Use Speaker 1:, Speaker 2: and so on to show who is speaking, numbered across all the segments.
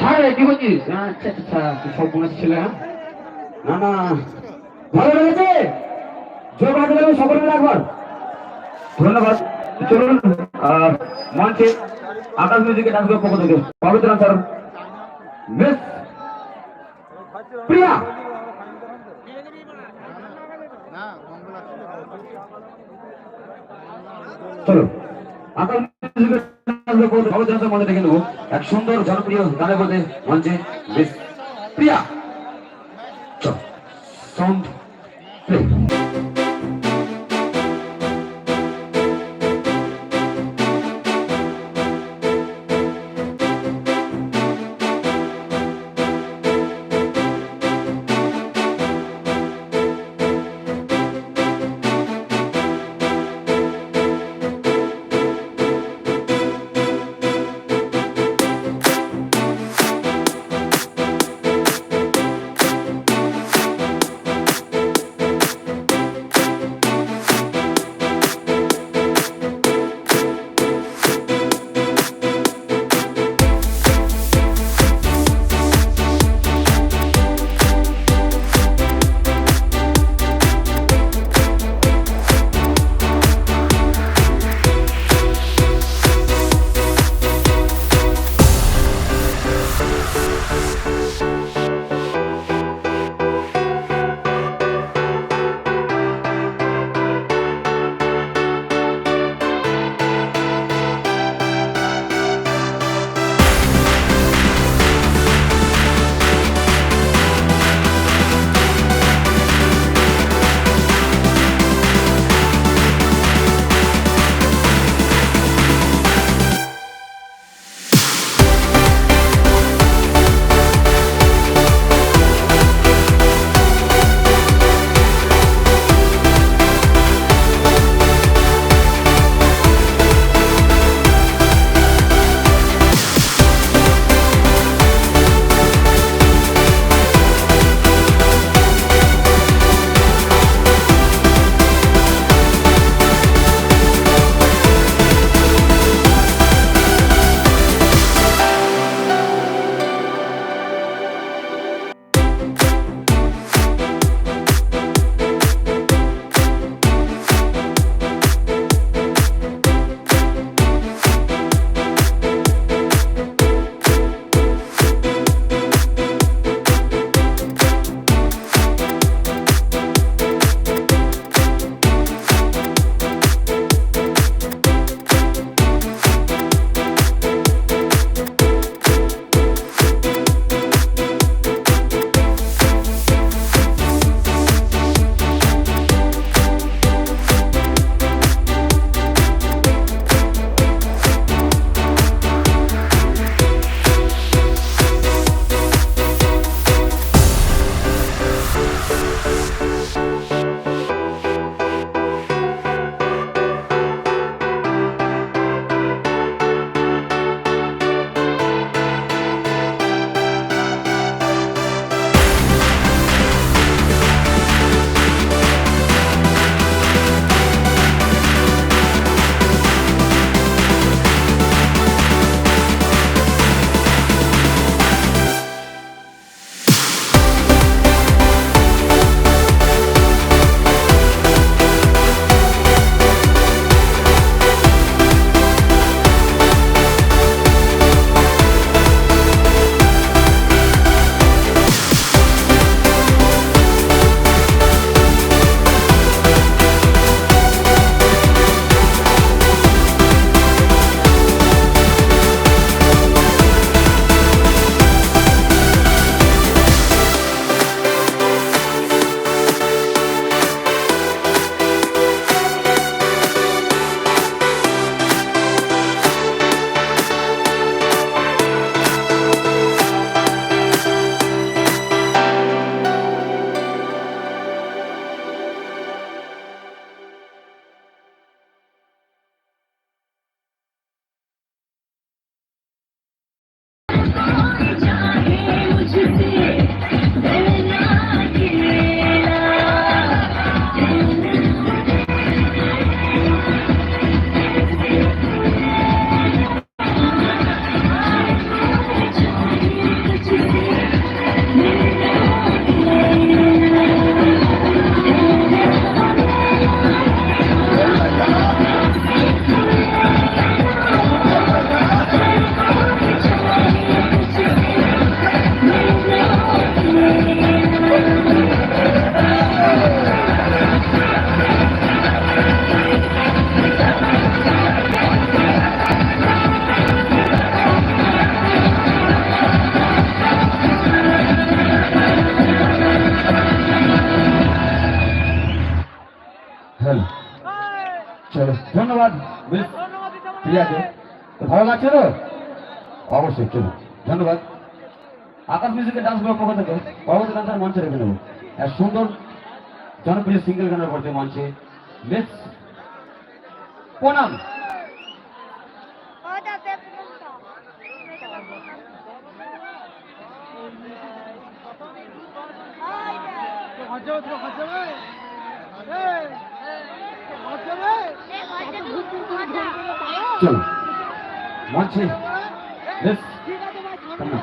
Speaker 1: ছাড় কি হ্যাঁ, আচ্ছা আচ্ছা আচ্ছা, সব মনে ছিল হ্যাঁ? না না। ভালো লেগেছে জোর বাজাতে লাগবে সকলে একবার। ধন্যবাদ। চলুন মঞ্চে আকাশ মিউজিকের ডান্স পক্ষ থেকে পবিত্র স্যার মিস প্রিয়া। চলো আকাশ মিউজিকের ডেকে নেব। এক সুন্দর জনপ্রিয় মধ্যে সাউন্ড প্লে ঠিক আছে ভালো লাগছে তো অবশ্যই চলুন ধন্যবাদ আকাশ মিউজিকের ডান্স ব্লক পক্ষ থেকে পরবর্তী মঞ্চে রেখে নেব এক সুন্দর জনপ্রিয় সিঙ্গেল গানের পড়তে মঞ্চে বেশ প্রণাম
Speaker 2: perguntar.
Speaker 1: চলুন মঞ্চে বেশ প্রণাম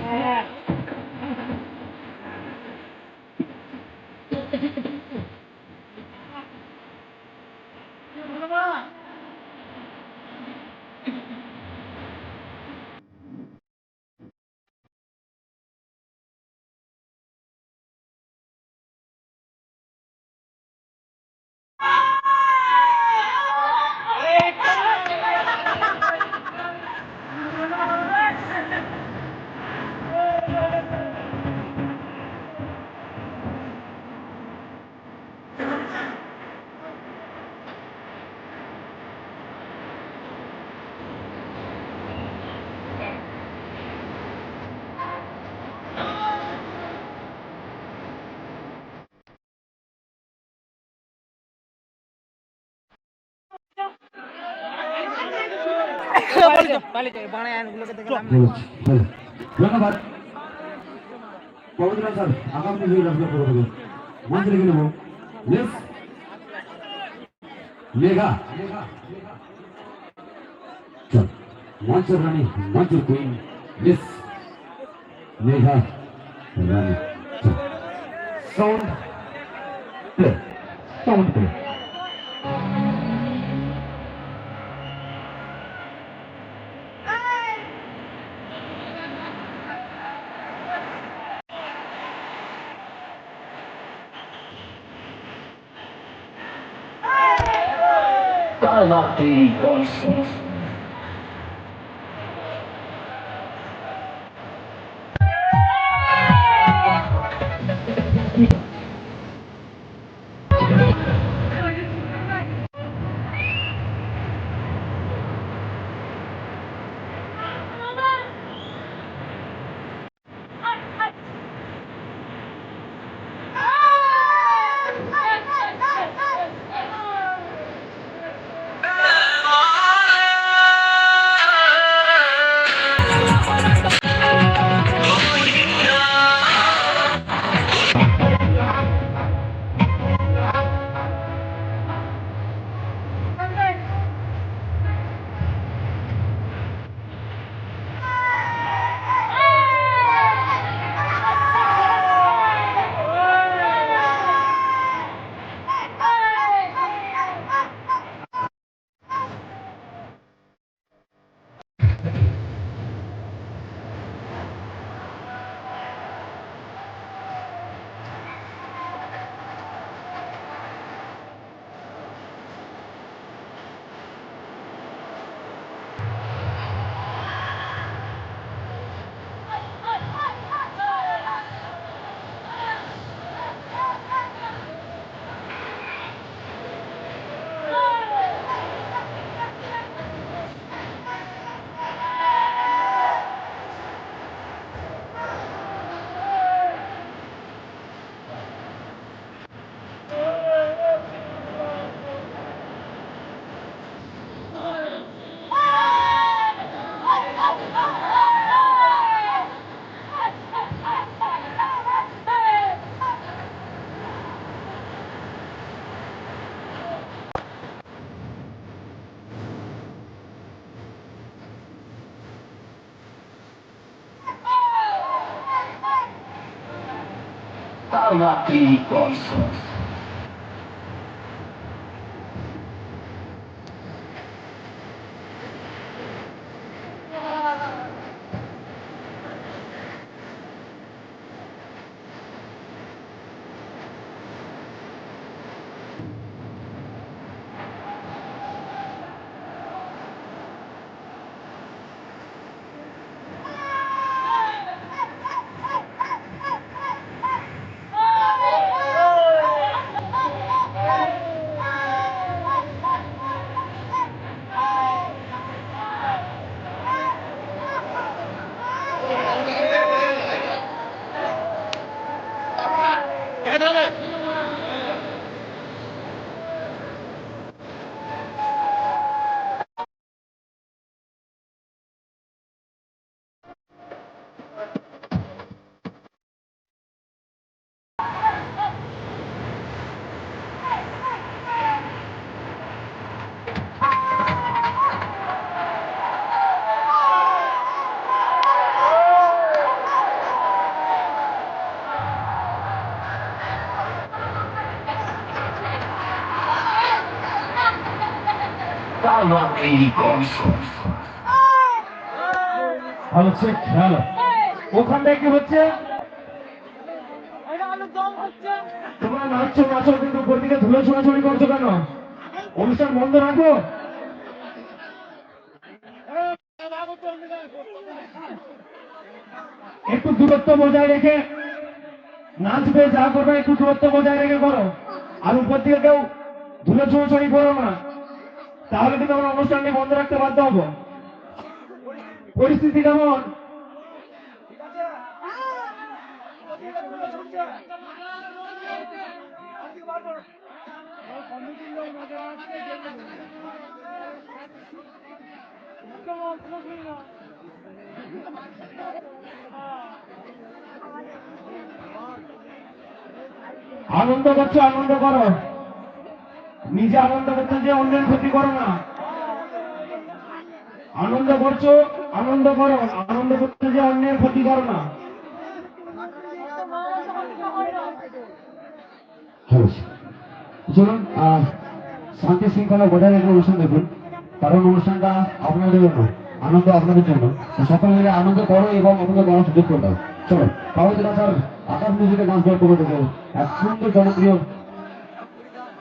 Speaker 3: হ্যাঁ ধন্যবাদ পবিত্র স্যার আগামী দিনে রাখলে করে দেবেন মঞ্চ লিখে নেব মিস মেঘা চল মঞ্চের রানী মঞ্চের queen miss Megha Rani sound play sound play
Speaker 4: Calma-te, Voices. Calma-te,
Speaker 3: matrículas. another. তোমরা নাচছো নাচো উপর দিকে ধুলো ছোড়াছড়ি করছ কেন? বন্ধ রাখো। একটু দূরত্ব বজায় রেখে নাচবে, যা করবে, একটু দূরত্ব বজায় রেখে করো। আর উপর দিকে কেউ ধুলো ছোড়াছড়ি করো না। তাহলে কিন্তু আমরা অনুষ্ঠানটি বন্ধ রাখতে বাধ্য হব। পরিস্থিতি কেমন? আনন্দ করছ আনন্দ করো। নিজে আনন্দ করতে যে অন্যের ক্ষতি করো না। আনন্দ করছ, আনন্দ করো, আনন্দ করতে যে অন্যের ক্ষতি করো না।
Speaker 1: চলুন শান্তি শৃঙ্খলা বজায় রেখে অনুষ্ঠান দেখুন। কারণ অনুষ্ঠানটা আপনাদের জন্য, আনন্দ আপনাদের জন্য। সকল মিলে আনন্দ করো এবং আনন্দ করার সুযোগ করে দাও। চলো পার্বতী দাসার আকাশ মিউজিকের ডান্স করে দেবো। এক সুন্দর জনপ্রিয়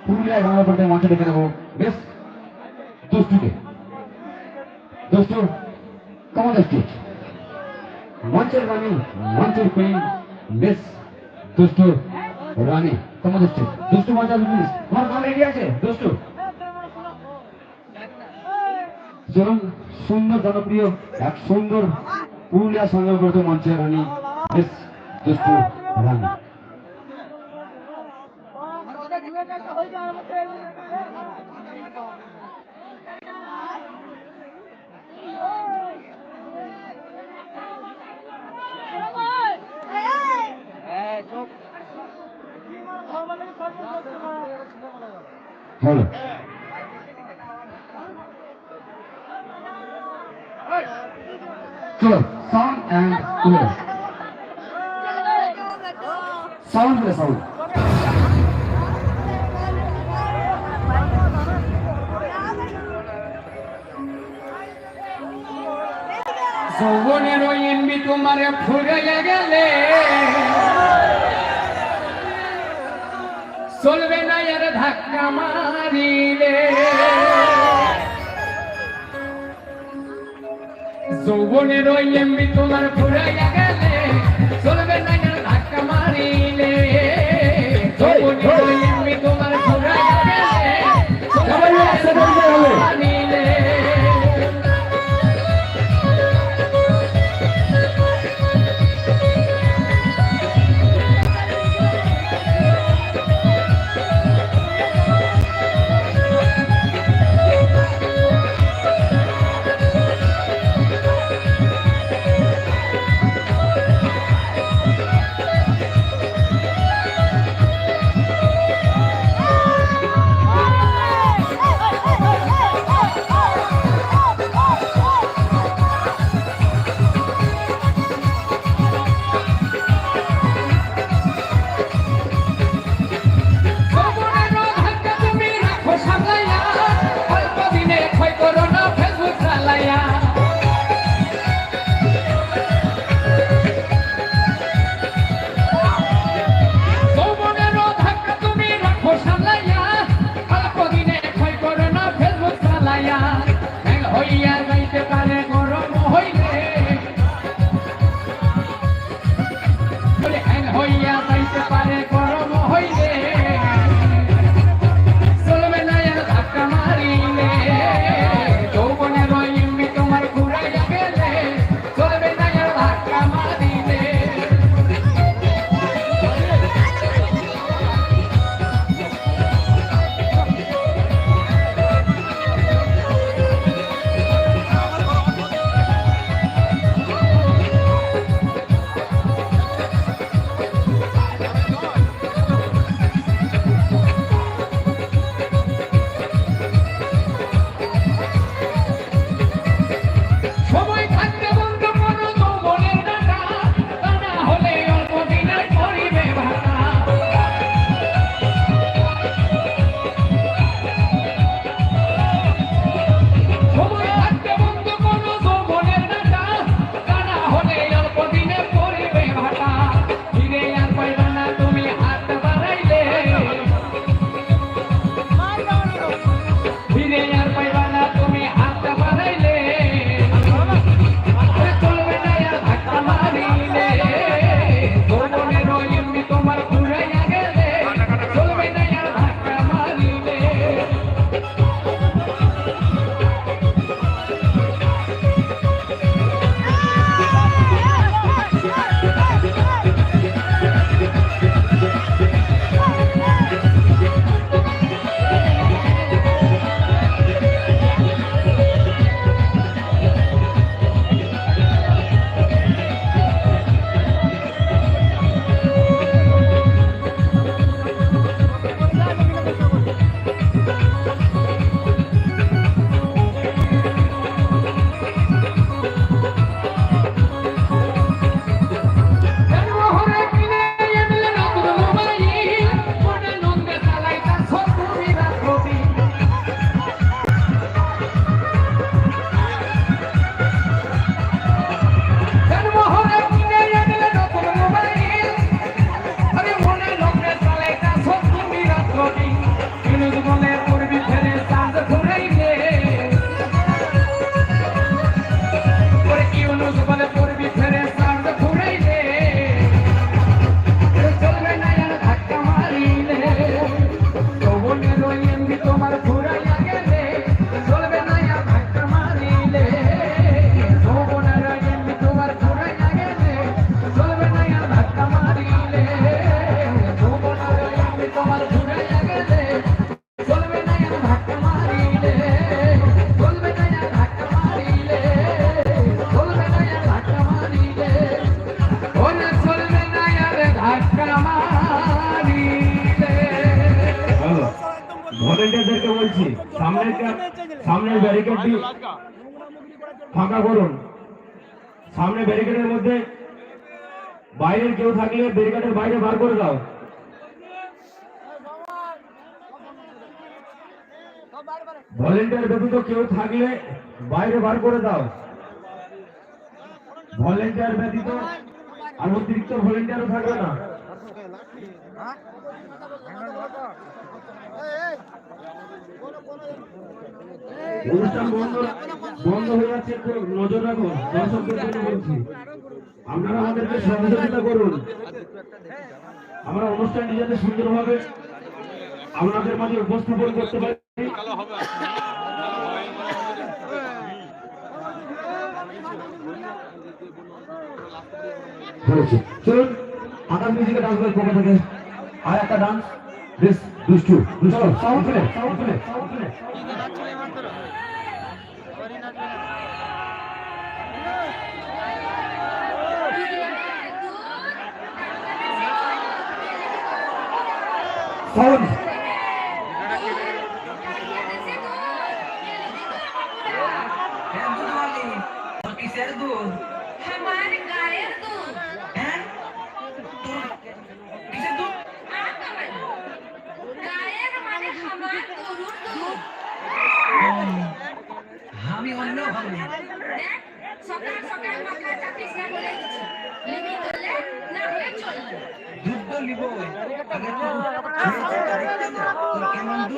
Speaker 1: পুরুলিয়া বাংলা পাল্টে মঞ্চে ডেকে নেব বেশ দুষ্টুকে। দুষ্টু, কেমন স্টেজ মঞ্চের রানী মঞ্চের কুইন বেশ দুষ্টু রানী। স্টেজ দুষ্টু? মঞ্চ আসবে প্লিজ তোমার নাম রেডি আছে, দুষ্টু। চলুন, সুন্দর জনপ্রিয়, এক সুন্দর পুরুলিয়া সংগ্রহ মঞ্চের রানী, বেশ দুষ্টু রানী। Hello. Close.
Speaker 5: Sound and close. Sound the sound. So one hero in between my ওই এমবি তোমার
Speaker 3: বাইরের কেউ থাকলে ব্যারিকেডের বাইরে বার করে দাও। ভলেন্টিয়ার ব্যতীত কেউ থাকলে বাইরে বার করে দাও। ভলেন্টিয়ার ব্যতীত আর অতিরিক্ত ভলেন্টিয়ারও থাকবে না। অনুষ্ঠান বন্ধ বন্ধ হয়ে যাচ্ছে নজর রাখুন। দর্শকদের জন্য বলছি। আপনারা আমাদেরকে সহযোগিতা করুন। আমরা অনুষ্ঠানটি যাতে সুন্দরভাবে আপনাদের মাঝে উপস্থাপন করতে পারি।
Speaker 1: চলুন আকাশ মিউজিকের ডান্স গ্রুপের পক্ষ থেকে আর একটা ডান্স। বেশ দুষ্টু দুষ্টু। সাউন্ড ফেলে সাউন্ড সাউন্ড ফেলে সাউন্ড
Speaker 6: কিসের দুধ
Speaker 7: हमारे गायर दूध
Speaker 6: হ্যাঁ কিসের দুধ
Speaker 7: গায়ের মানে আমার গরুর দুধ
Speaker 6: আমি অন্য ভাবি
Speaker 7: দেখ সকাল সকাল মাথা চাপিস না বলে দিচ্ছি লিবি করলে না হয়ে চলবে
Speaker 6: দুধ তো লিব আগে তো খেয়েছি,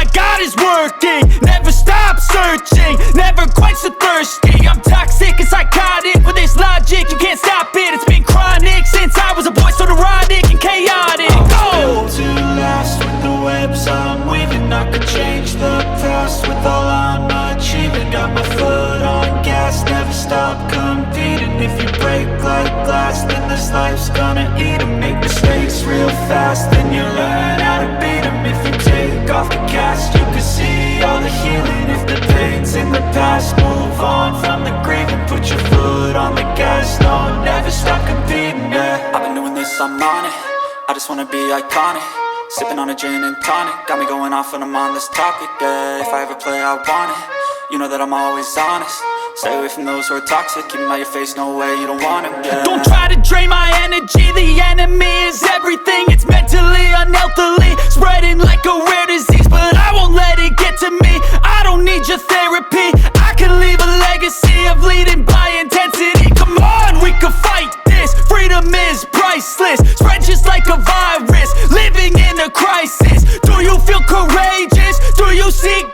Speaker 8: got is working. Never stop searching, never quench the thirsty. I'm toxic and psychotic with this logic. You can't stop it, it's been chronic since I was a boy, so neurotic and chaotic. Go! to last with the webs I'm weaving. I could change the past with all I'm achieving. Got my foot on gas, never stop competing. If you break like glass, then this life's gonna eat 'em. Make mistakes real fast, then you learn I'm on it. I just wanna be iconic. Sipping on a gin and tonic, got me going off when I'm on this topic. Yeah, if I ever play, I want it. You know that I'm always honest. Stay away from those who are toxic. Keep 'em out your face, no way, you don't want it. Yeah. Don't try to drain my energy. The enemy is everything. It's mentally, unhealthily, spreading like a rare disease. But I won't let it get to me. I don't need your therapy. I can leave a legacy of leading by intensity. Freedom is priceless. Spread just like a virus. Living in a crisis. Do you feel courageous? Do you seek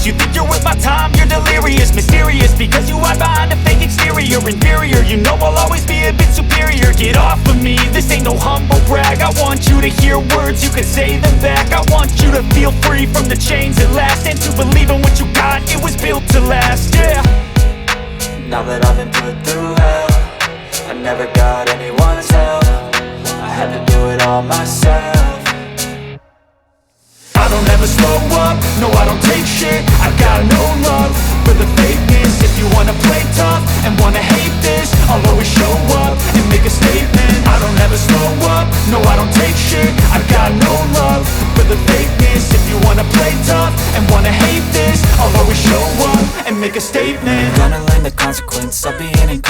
Speaker 8: You think you're worth my time, you're delirious Mysterious, because you hide behind a fake exterior Inferior, you know I'll always be a bit superior. Get off of me, this ain't no humble brag. I want you to hear words, you can say them back. I want you to feel free from the chains at last And to believe in what you got, it was built to last, yeah. Now that I've been put through hell I never got anyone's help. I had to do it all myself. I don't ever slow up, no I don't take shit. I got no love for the fakeness. If you wanna play tough and wanna hate this I'll always show up and make a statement. I don't ever slow up, no I don't take shit. I got no love for the fakeness. If you wanna play tough and wanna hate this I'll always show up and make a statement. Gonna learn the consequence. Of being in